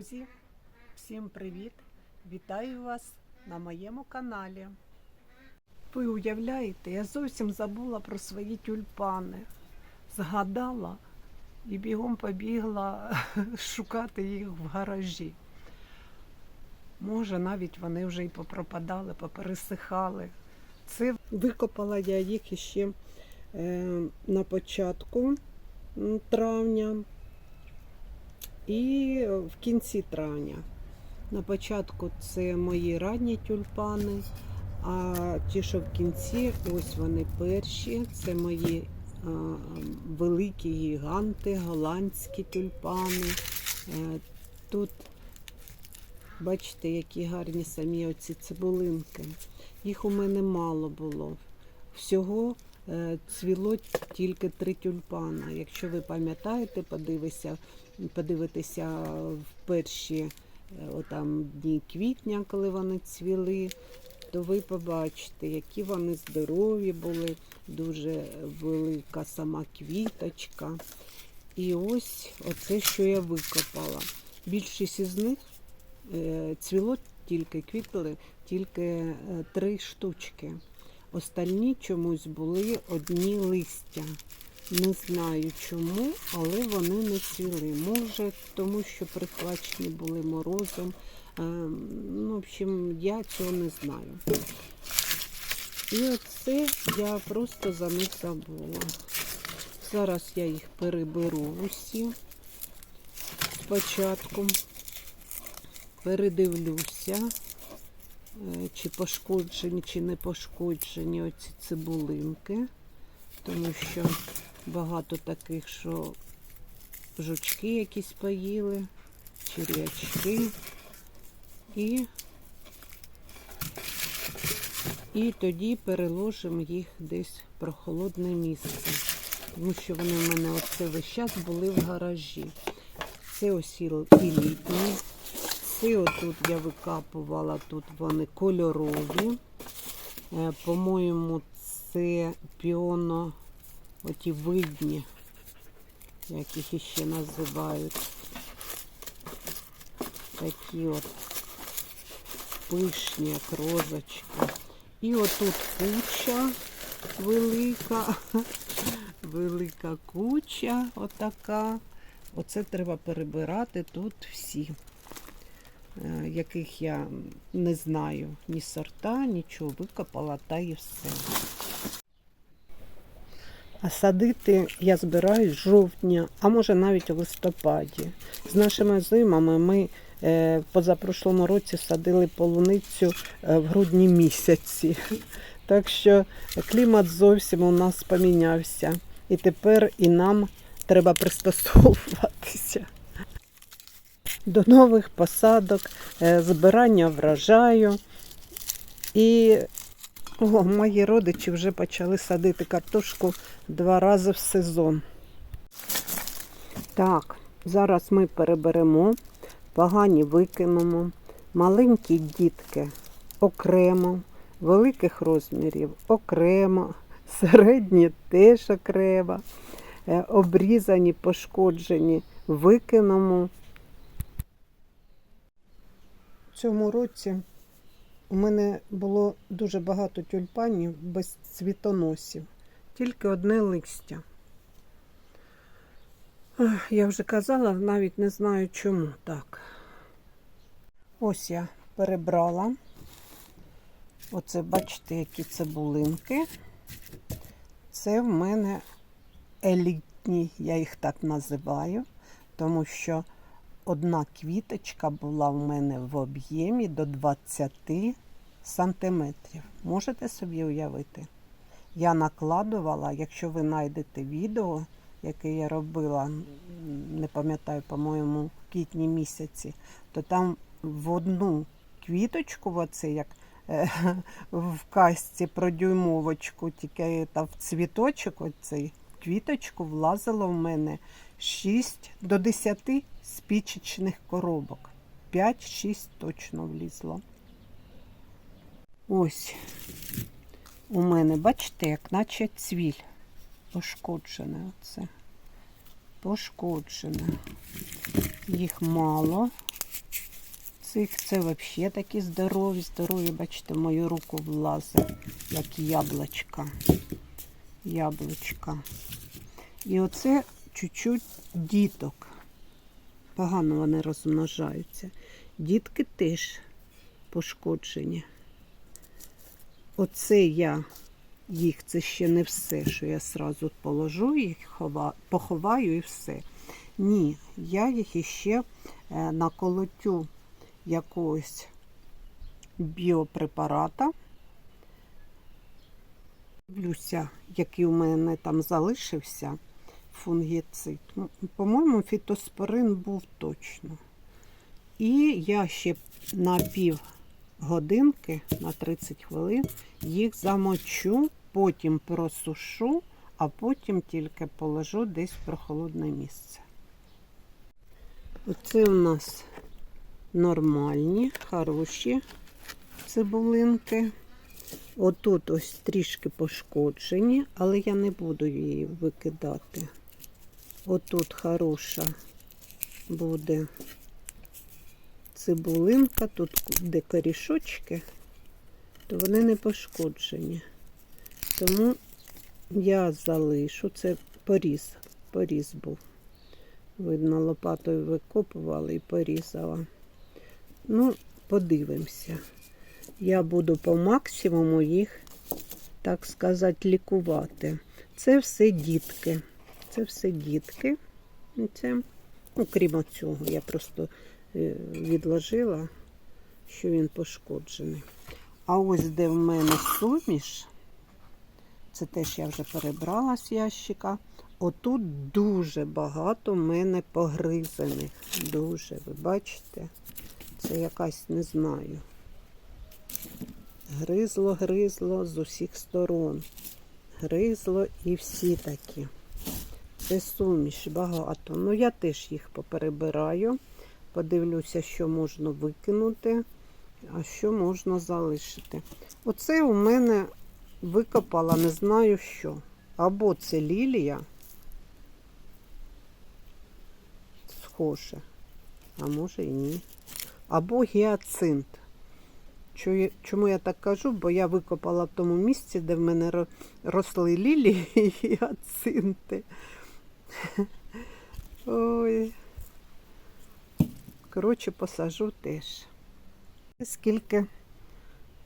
Друзі, всім привіт! Вітаю вас на моєму каналі. Ви уявляєте, я зовсім забула про свої тюльпани. Згадала і бігом побігла шукати їх в гаражі. Може, навіть вони вже і попропадали, попересихали. Це викопала я їх іще е, на початку травня і в кінці травня. На початку це мої ранні тюльпани, а ті, що в кінці, ось вони перші. Це мої а, великі гіганти, голландські тюльпани. Е, Тут, бачите, які гарні самі оці цибулинки. Їх у мене мало було. Всього цвіло тільки три тюльпани. Якщо ви пам'ятаєте, подивися, подивитися в перші е, отам дні квітня, коли вони цвіли, то ви побачите, які вони здорові були, дуже велика сама квіточка. І ось оце, що я викопала. Більшість із них е, цвіло тільки квітли, тільки е, три штучки. Остальні чомусь були одні листя. Не знаю чому, але вони не цвіли. Може, тому що прихвачені були морозом. Е, Ну, в общем, я цього не знаю. І оце я просто за них забула. Зараз я їх переберу усі спочатку. Передивлюся, чи пошкоджені, чи не пошкоджені оці цибулинки, тому що багато таких, що жучки якісь поїли, черв'ячки. І, і тоді переложимо їх десь в прохолодне місце. Тому що вони в мене оце весь час були в гаражі. Це ось і літні. Це отут я викапувала, тут вони кольорові. Е, По-моєму, це піоно, оті видні, як їх іще називають. Такі от пишні, як розочка. І отут куча велика, велика куча отака. Оце треба перебирати тут всі, яких я не знаю ні сорта, нічого викопала, та і все. А садити я збираю з жовтня, а може навіть у листопаді. З нашими зимами ми е, позапрошлому році садили полуницю е, в грудні місяці. Так що клімат зовсім у нас помінявся. І тепер і нам треба пристосовуватися до нових посадок, е, збирання врожаю. І о, мої родичі вже почали садити картошку два рази в сезон. Так, зараз ми переберемо, погані викинемо, маленькі дітки окремо, великих розмірів окремо, середні теж окремо, е, обрізані, пошкоджені викинемо. В цьому році у мене було дуже багато тюльпанів без цвітоносів, тільки одне листя. Я вже казала, навіть не знаю чому так. Ось я перебрала. Оце, бачите, які цибулинки. Це в мене елітні, я їх так називаю, тому що одна квіточка була в мене в об'ємі до 20 сантиметрів. Можете собі уявити? Я накладувала, якщо ви знайдете відео, яке я робила, не пам'ятаю, по-моєму, в квітні місяці, то там в одну квіточку, оце як е, в казці про дюймовочку, тільки та в цвіточок, оцей квіточку влазило в мене 6 до 10 спічечних коробок. 5-6 точно влізло. Ось у мене, бачите, як наче цвіль. Пошкоджене оце. Пошкоджене. Їх мало. цих це взагалі такі здорові, здорові, бачите, в мою руку влазить, як яблучка. Яблучка. І оце чуть-чуть діток. Погано вони розмножаються. Дітки теж пошкоджені. Оце я їх, це ще не все, що я сразу положу, їх хова, поховаю і все. Ні, я їх іще е, наколотю якогось біопрепарата. Дивлюся, який у мене там залишився фунгіцид. Ну, По-моєму, фітоспорин був точно. І я ще на пів годинки, на 30 хвилин, їх замочу, потім просушу, а потім тільки положу десь в прохолодне місце. Оце у нас нормальні, хороші цибулинки. Отут ось трішки пошкоджені, але я не буду її викидати. Отут хороша буде цибулинка, тут де корішочки, то вони не пошкоджені. Тому я залишу, це поріз, поріз був. Видно, лопатою викопували і порізала. Ну, подивимося. Я буду по максимуму їх, так сказати, лікувати. Це все дітки. Це все дітки. Це, ну, цього, я просто е, відложила, що він пошкоджений. А ось де в мене суміш, це теж я вже перебрала з ящика. Отут дуже багато в мене погризаних. Дуже, ви бачите? Це якась не знаю. Гризло, гризло з усіх сторон. Гризло і всі такі. Це суміш багато. Ну, я теж їх поперебираю. Подивлюся, що можна викинути, а що можна залишити. Оце у мене викопала, не знаю що. Або це лілія. Схоже. А може і ні. Або гіацинт. Чому я так кажу? Бо я викопала в тому місці, де в мене росли лілії і гіацинти. Ой. Коротше, посажу теж. Скільки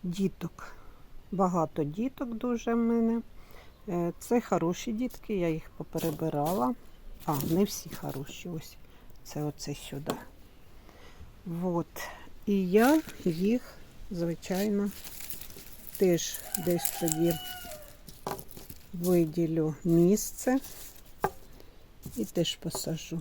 діток. Багато діток дуже в мене. Е, Це хороші дітки, я їх поперебирала. А, не всі хороші. Ось. Це оце сюди. Вот. І я їх, звичайно, теж десь тоді виділю місце і теж посажу.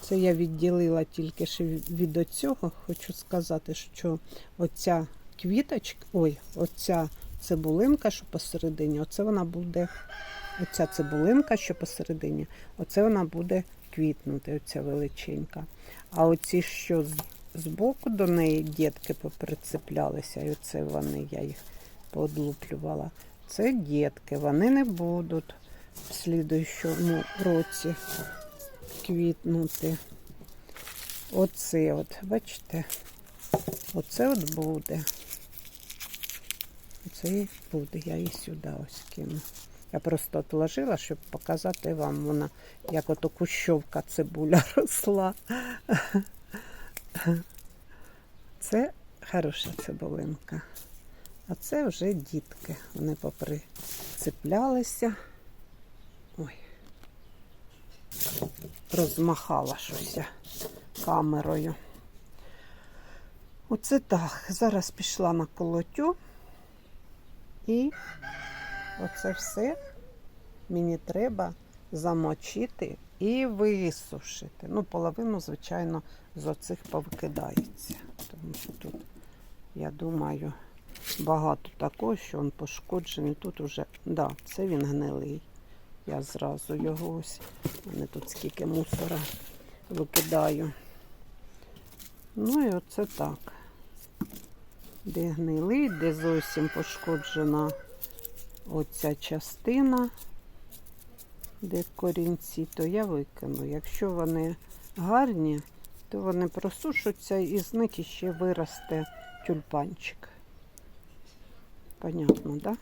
Це я відділила тільки ще від оцього. Хочу сказати, що оця квіточка, ой, оця цибулинка, що посередині, оце вона буде, оця цибулинка, що посередині, оце вона буде квітнути, оця величенька. А оці, що з, збоку до неї дітки поприцеплялися, і оце вони, я їх подлуплювала. Це дітки, вони не будуть в слідуючому році квітнути. Оце от, бачите, оце от буде. Оце і буде, я її сюди ось кину. Я просто отложила, щоб показати вам, вона як ото кущовка цибуля росла. Це хороша цибулинка. А це вже дітки. Вони поприцеплялися. Розмахала щось камерою. Оце так. Зараз пішла на колотю. І оце все мені треба замочити і висушити. Ну, половину, звичайно, з оцих повикидається. Тому що тут, я думаю, багато такого, що він пошкоджений. Тут уже, да, це він гнилий. Я зразу його ось. У мене тут скільки мусора викидаю. Ну і оце так. Де гнилий, де зовсім пошкоджена оця частина, де корінці, то я викину. Якщо вони гарні, То вони просушаться і з них ще виросте тюльпанчик. Понятно, так? Да?